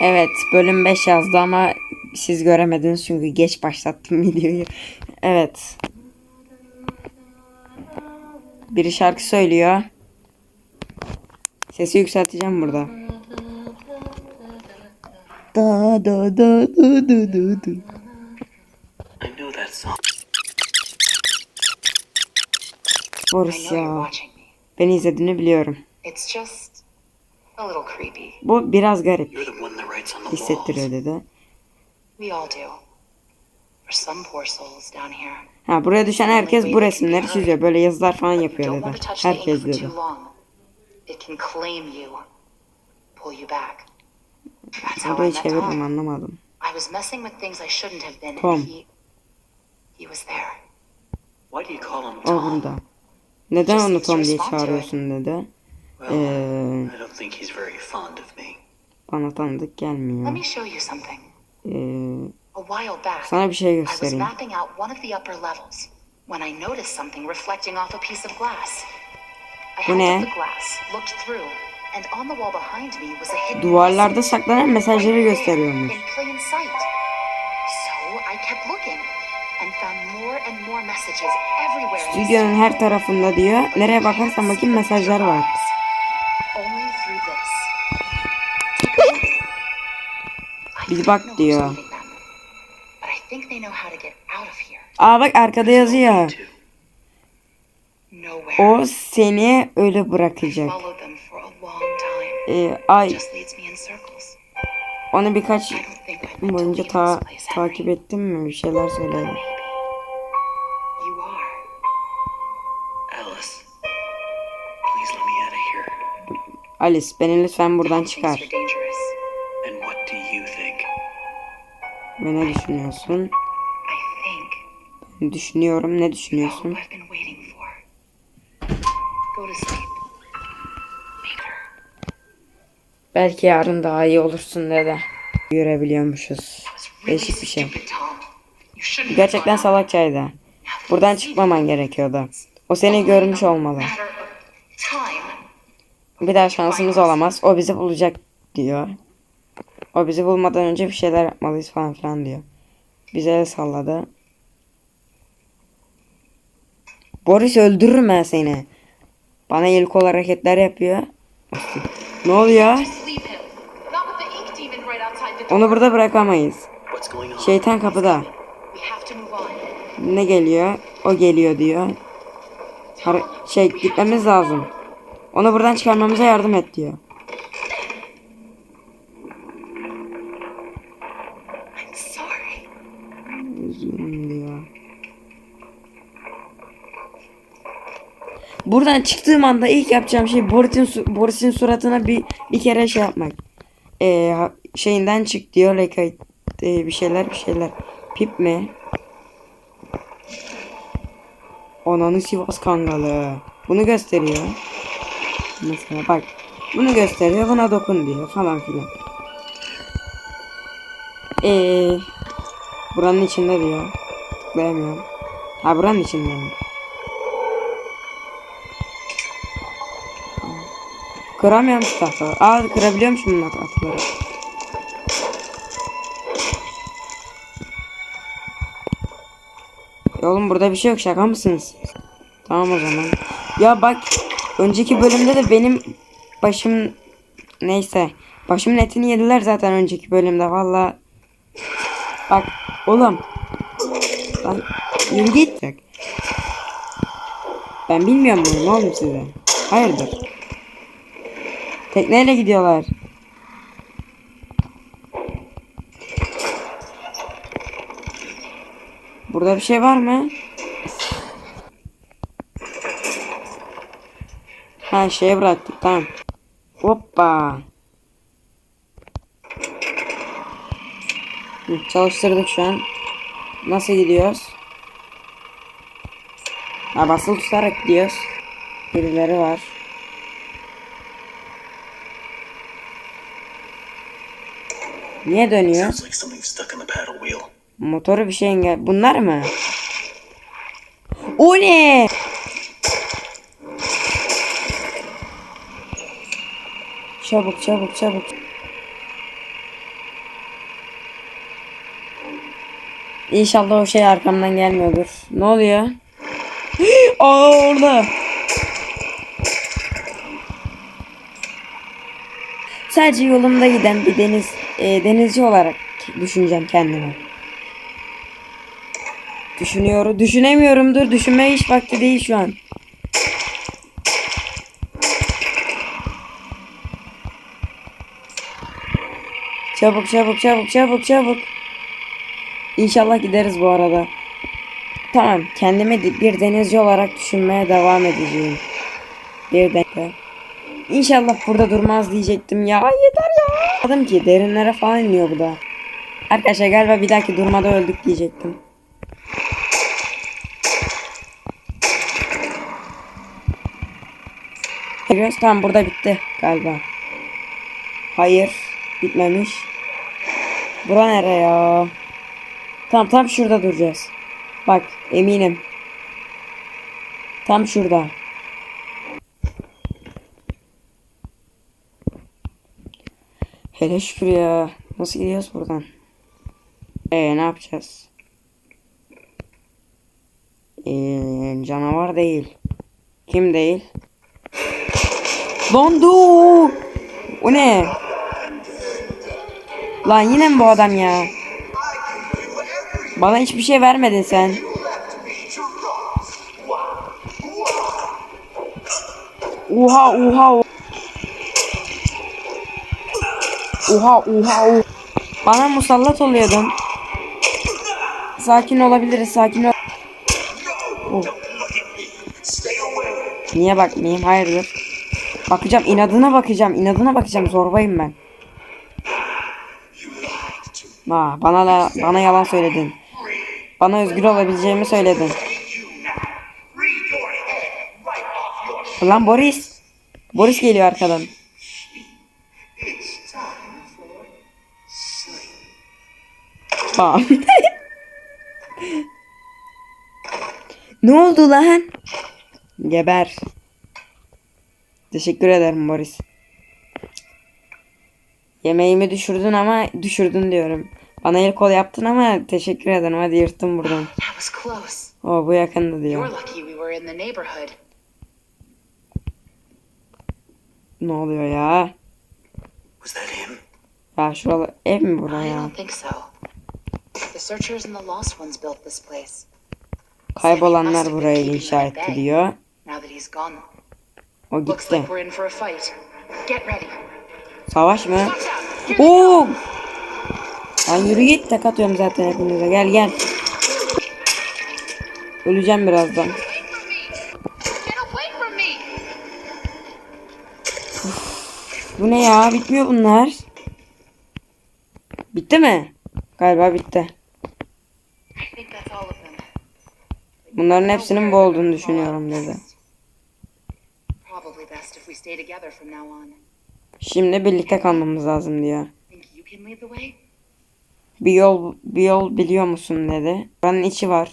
Evet bölüm 5 yazdı ama siz göremediniz çünkü geç başlattım videoyu. Evet. Biri şarkı söylüyor. Sesi yükselteceğim burada. Da da da da da da da. Boris ya. Beni izlediğini biliyorum. It's just. Bu biraz garip You're the one that writes on the hissettiriyor walls. dedi. We all do. For some poor souls down here. Ha buraya düşen herkes bu resimleri çiziyor. Böyle yazılar falan yapıyor dedi. Herkes dedi. Burayı Tom. anlamadım. Tom. And he, he was there. Why do you call him O burada. Neden onu Tom diye çağırıyorsun dedi. Well, Ee, I don't think he's very fond of me. bana tanıdık Let gelmiyor. me show you something. Ee, A while back, sana bir şey I was göstereyim. mapping out one of the upper levels when I noticed something reflecting off a piece of glass. I Bu held ne? up the glass, looked through, and on the wall behind me was a hidden Duvarlarda message. saklanan mesajları gösteriyormuş. In plain sight. So I kept looking and found more and more messages everywhere. in the Stüdyonun her tarafında diyor. Nereye bakarsan bakayım mesajlar var. Out of here. Aa bak arkada yazıyor. O seni öyle bırakacak. Ee, ay onu birkaç boyunca ta takip ettim mi? Bir şeyler söyledi. Maybe. You are. Alice, beni lütfen buradan çıkar. Ve ne düşünüyorsun? I think Düşünüyorum. Ne düşünüyorsun? Belki yarın daha iyi olursun dedi. Görebiliyormuşuz. Değişik bir şey. Gerçekten salakçaydı. Buradan çıkmaman gerekiyordu. O seni görmüş olmalı. Bir daha şansımız olamaz. O bizi bulacak diyor. O bizi bulmadan önce bir şeyler yapmalıyız falan filan diyor. Bize el salladı. Boris öldürürüm ben seni. Bana el kol hareketler yapıyor. Ne oluyor? Onu burada bırakamayız. Şeytan kapıda. Ne geliyor? O geliyor diyor. Har- şey gitmemiz lazım. Onu buradan çıkarmamıza yardım et diyor. Diyor. Buradan çıktığım anda ilk yapacağım şey Boris'in Boris'in suratına bir bir kere şey yapmak. Ee, şeyinden çık diyor like e, bir şeyler bir şeyler. Pip mi? Ananı Sivas Kangalı. Bunu gösteriyor. Mesela bak. Bunu gösteriyor buna dokun diyor falan filan. Eee Buranın içinde diyor. Tıklayamıyorum. Ha buranın içinde mi? Kıramıyorum şu tahtaları. Aa kırabiliyormuşum bunun tahtaları. Ya oğlum burada bir şey yok şaka mısınız? Tamam o zaman. Ya bak önceki bölümde de benim başım neyse başımın etini yediler zaten önceki bölümde valla. Bak oğlum. Lan yürü git. Bak. Ben bilmiyorum bunu ne oğlum size. Hayırdır? Tekneyle gidiyorlar. Burada bir şey var mı? Ha şeye bıraktık tamam. Hoppa. Hı, Çalıştırdık şu an. Nasıl gidiyoruz? Ha basılı tutarak gidiyoruz. Birileri var. Niye dönüyor? Motoru bir şey engel. Bunlar mı? O ne? Çabuk çabuk çabuk. İnşallah o şey arkamdan gelmiyordur. Ne oluyor? Aa orada. Sadece yolumda giden bir deniz e, denizci olarak düşüneceğim kendimi. Düşünüyorum. Düşünemiyorum. Dur düşünme hiç vakti değil şu an. Çabuk çabuk çabuk çabuk çabuk. İnşallah gideriz bu arada. Tamam kendimi bir denizci olarak düşünmeye devam edeceğim. Bir dakika. İnşallah burada durmaz diyecektim ya. Ay yeter ya. Anladım ki derinlere falan iniyor bu da. Arkadaşlar galiba bir dahaki durmada öldük diyecektim. Görüyoruz tamam burada bitti galiba. Hayır bitmemiş. Bura nere ya? Tamam tam şurada duracağız. Bak eminim. Tam şurada. Hele şükür ya. Nasıl gidiyoruz buradan? Ee ne yapacağız? Ee, canavar değil. Kim değil? Lan dur! O ne? Lan yine mi bu adam ya? Bana hiçbir şey vermedin sen. Oha oha oha. Oha oha oha. Bana musallat oluyordun. Sakin olabiliriz sakin ol. Oh. Niye bakmayayım hayırdır? Bakacağım inadına bakacağım inadına bakacağım zorbayım ben. Aa, bana la, bana yalan söyledin. Bana özgür olabileceğimi söyledin. Lan Boris. Boris geliyor arkadan. Bam. ne oldu lan? Geber. Teşekkür ederim Boris. Yemeğimi düşürdün ama düşürdün diyorum. Bana el kol yaptın ama teşekkür ederim. Hadi yırttım buradan. O bu yakındı You're diyor. Ne oluyor ya? Ya şuralı ev mi bura I ya? don't think so. The searchers and the lost ones built this place. Kaybolanlar burayı inşa etti diyor. O gitti. Savaş mı? Oo! Lan yürü tek atıyorum zaten hepinize. Gel gel. Öleceğim birazdan. Bu ne ya? Bitmiyor bunlar. Bitti mi? Galiba bitti. Bunların hepsinin bu olduğunu düşünüyorum dedi. Şimdi birlikte kalmamız lazım diyor. Bir yol bir yol biliyor musun dedi. Buranın içi var.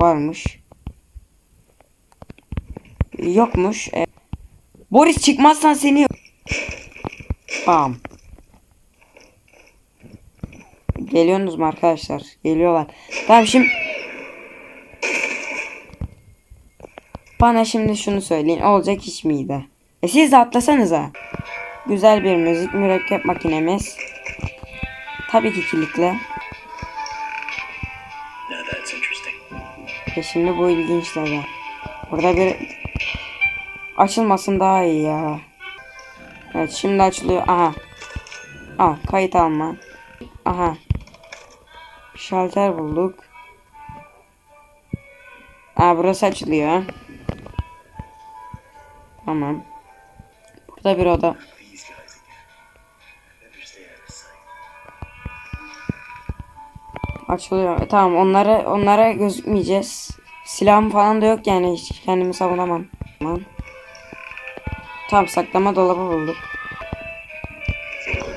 Varmış. Yokmuş. E, Boris çıkmazsan seni Bam. Geliyorsunuz mu arkadaşlar? Geliyorlar. Tamam şimdi Bana şimdi şunu söyleyin. Olacak iş miydi? E siz de atlasanıza. Güzel bir müzik mürekkep makinemiz. Tabii ki interesting. Ve şimdi bu ilginç. Burada bir açılmasın daha iyi ya. Evet şimdi açılıyor. Aha. Aa kayıt alma. Aha. Şalter bulduk. Aa burası açılıyor. Tamam. Burada bir oda. Açılıyor. E, tamam onlara onlara gözükmeyeceğiz. Silahım falan da yok yani hiç kendimi savunamam. Tamam. Tamam saklama dolabı bulduk.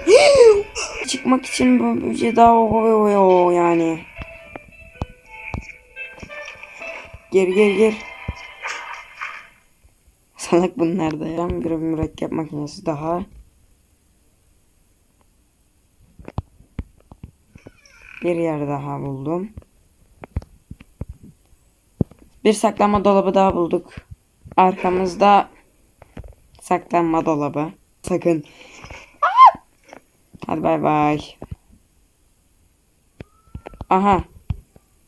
Çıkmak için bu şey daha o yani. Gir gir gir. Salak bunlar da ya. Bir mürekkep makinesi daha. Bir yer daha buldum. Bir saklanma dolabı daha bulduk. Arkamızda saklanma dolabı. Sakın. Hadi bay bay. Aha.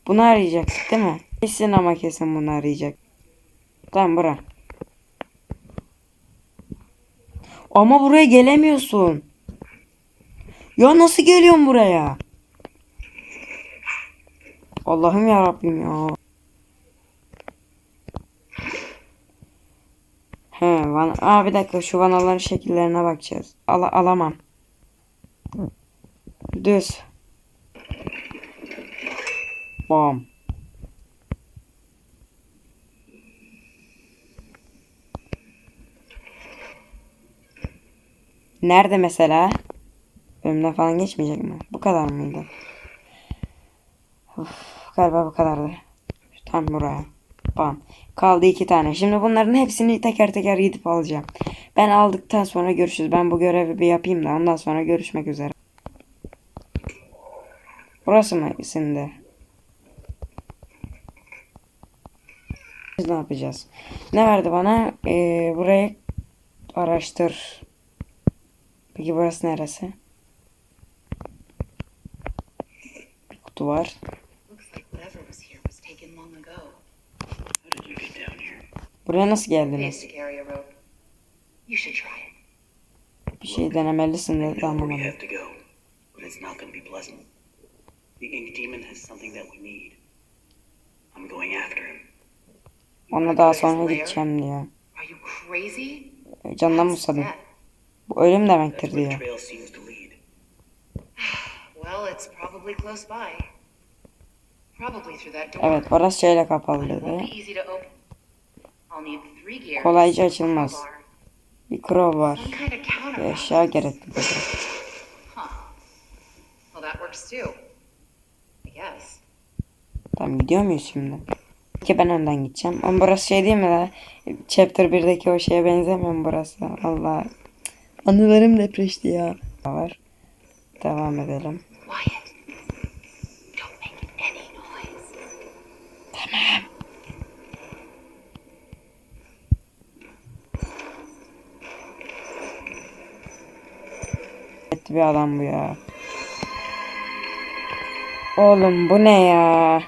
Bunu arayacaktık değil mi? Kesin ama kesin bunu arayacak. Tamam bura. Ama buraya gelemiyorsun. Ya nasıl geliyorsun buraya? Allah'ım ya Rabbim ya. He, van Aa bir dakika şu vanaların şekillerine bakacağız. Al alamam. Düz. Bam. Nerede mesela? Bölümden falan geçmeyecek mi? Bu kadar mıydı? Uf, galiba bu kadardı. Tam buraya. Bam. Kaldı iki tane. Şimdi bunların hepsini teker teker gidip alacağım. Ben aldıktan sonra görüşürüz. Ben bu görevi bir yapayım da ondan sonra görüşmek üzere. Burası mı şimdi? Biz ne yapacağız? Ne verdi bana? Ee, burayı araştır. Peki burası neresi? Bir kutu var. Something that we need. I'm going after him. Ona daha sonra gideceğim diyor. Are you crazy? E, Canından mı death. Bu ölüm demektir diyor. trail seems to lead. Well, it's probably close by. Probably through that door. Evet orası şeyle kapalı dedi. Kolayca açılmaz. Bir crow var. Counterbalance. eşya gerekli guess. Tamam gidiyor muyuz şimdi? Ki ben önden gideceğim. Ama burası şey değil mi la? Chapter 1'deki o şeye benzemiyor mu burası? Allah. Anılarım depreşti ya. Var. Devam edelim. Bir adam bu ya. Oğlum bu ne ya?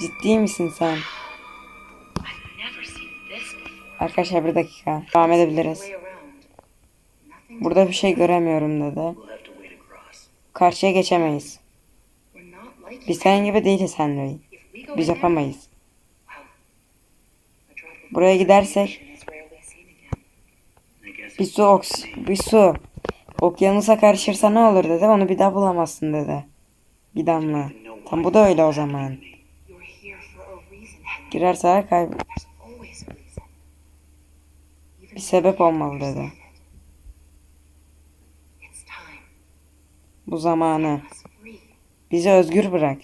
Ciddi misin sen? Arkadaşlar bir dakika. Devam edebiliriz. Burada bir şey göremiyorum dedi. Karşıya geçemeyiz. Biz senin gibi değiliz Henry. Biz yapamayız. Buraya gidersek bir su oks bir su okyanusa karışırsa ne olur dedi. Onu bir daha bulamazsın dedi. Bir damla. Tam bu da öyle o zaman. Girerse kayb bir sebep olmalı dedi. Bu zamanı. Bizi özgür bırak.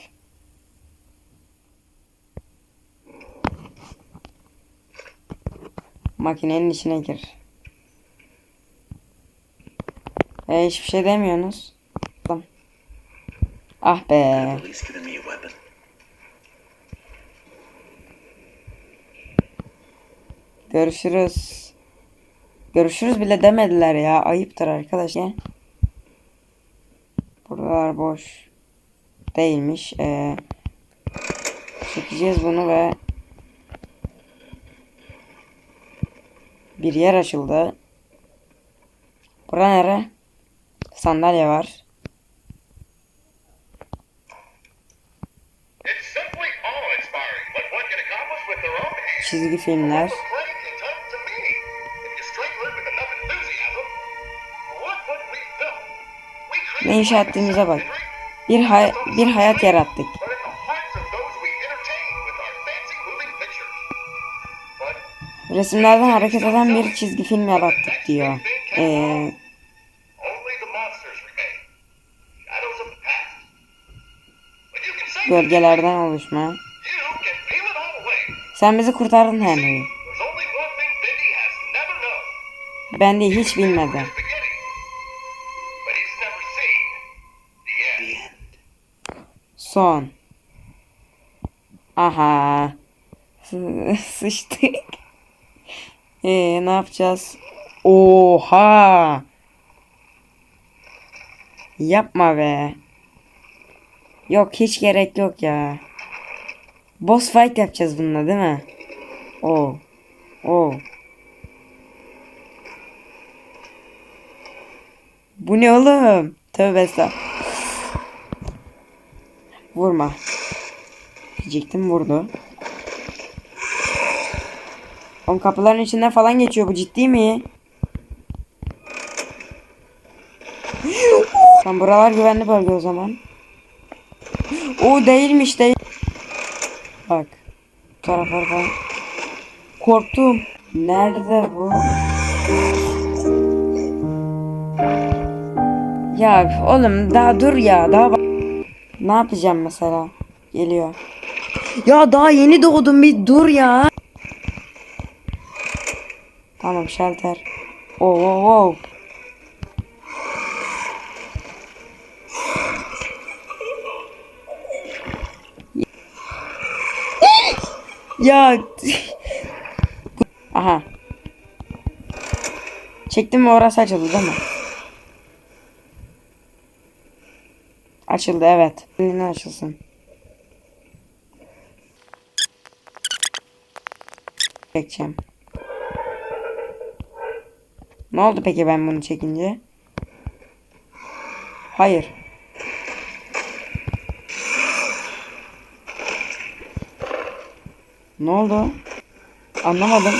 Makinenin içine gir. E hiçbir şey demiyorsunuz. Tamam. Ah be. Görüşürüz. Görüşürüz bile demediler ya. Ayıptır arkadaş ya. Buralar boş. Değilmiş. Ee, çekeceğiz bunu ve bir yer açıldı. Bura nere? Sandalye var. Çizgi filmler. Ne inşa ettiğimize bak. Bir, hay bir hayat yarattık. Resimlerden hareket eden bir çizgi film yarattık diyor. Ee, gölgelerden oluşma. Sen bizi kurtardın Henry. Ben de hiç end. Son. Aha. Sı- Sıçtık. Ee, ne yapacağız? Oha. Yapma be. Yok hiç gerek yok ya. Boss fight yapacağız bununla değil mi? Oo. Oo. Bu ne oğlum? Tövbe estağfurullah. Vurma. Diyecektim vurdu. Oğlum kapıların içinden falan geçiyor bu ciddi mi? Tamam buralar güvenli bölge o zaman. O değilmiş değil. Bak. Taraflar falan. Korktum. Nerede bu? Ya oğlum daha dur ya daha. Ne yapacağım mesela? Geliyor. Ya daha yeni doğdum bir dur ya. Tamam şalter. Oo oo oo. Ya. Aha. Çektim mi orası açıldı değil mi? Açıldı evet. Yine açılsın. Çekeceğim. Ne oldu peki ben bunu çekince? Hayır. Ne oldu? Anlamadım.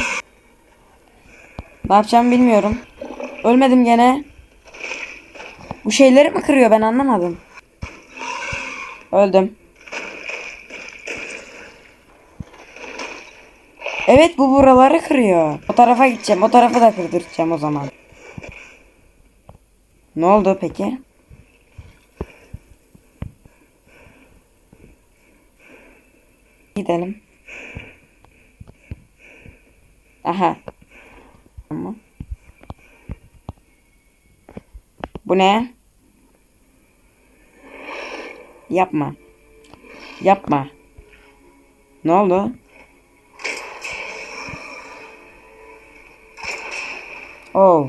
Ne yapacağımı bilmiyorum. Ölmedim gene. Bu şeyleri mi kırıyor ben anlamadım. Öldüm. Evet bu buraları kırıyor. O tarafa gideceğim. O tarafı da kırdıracağım o zaman. Ne oldu peki? Gidelim. Aha. Tamam. Bu ne? Yapma. Yapma. Ne oldu? Oh.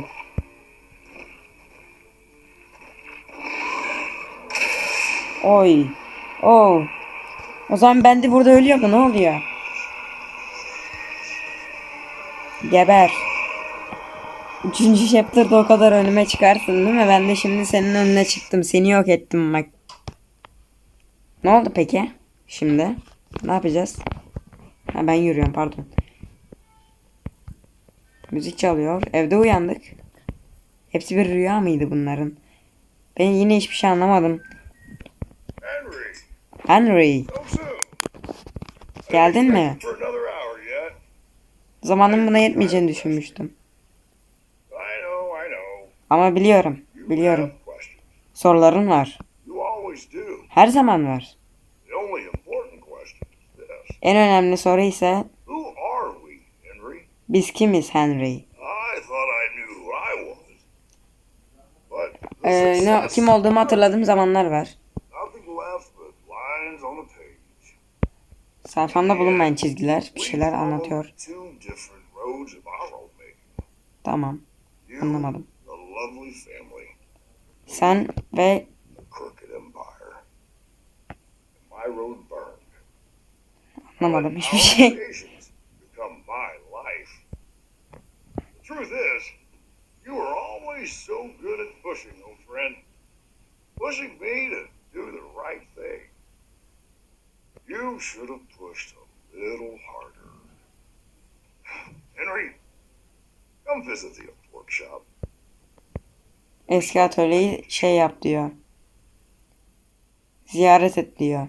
Oy. Oh. O zaman ben de burada ölüyor mu? Ne oluyor? Geber. Üçüncü chapter'da o kadar önüme çıkarsın değil mi? Ben de şimdi senin önüne çıktım. Seni yok ettim bak. Ne oldu peki? Şimdi. Ne yapacağız? Ha ben yürüyorum pardon. Müzik çalıyor. Evde uyandık. Hepsi bir rüya mıydı bunların? Ben yine hiçbir şey anlamadım. Henry, Henry. Geldin mi? Zamanım buna yetmeyeceğini düşünmüştüm. Ama biliyorum. Biliyorum. Soruların var. Her zaman var. En önemli soru ise biz kimiz Henry? Ee, ne, kim olduğumu hatırladığım zamanlar var. Sayfamda bulunmayan çizgiler bir şeyler anlatıyor. Tamam. Anlamadım. Sen ve anlamadım hiçbir şey. truth is, you were always so good at pushing, old friend. Pushing me to do the right thing. You should have pushed a little harder. Henry, come visit the old workshop. Eski atölyeyi şey yap diyor. Ziyaret et diyor.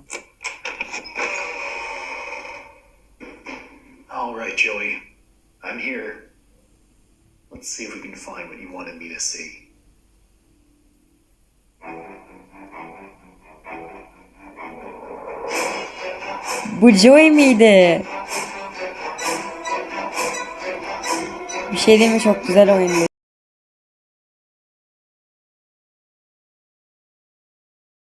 All right, Joey. I'm here. Let's see if we can find what you wanted me to see. Bu Joey miydi? Bir şey değil mi? Çok güzel oyundu.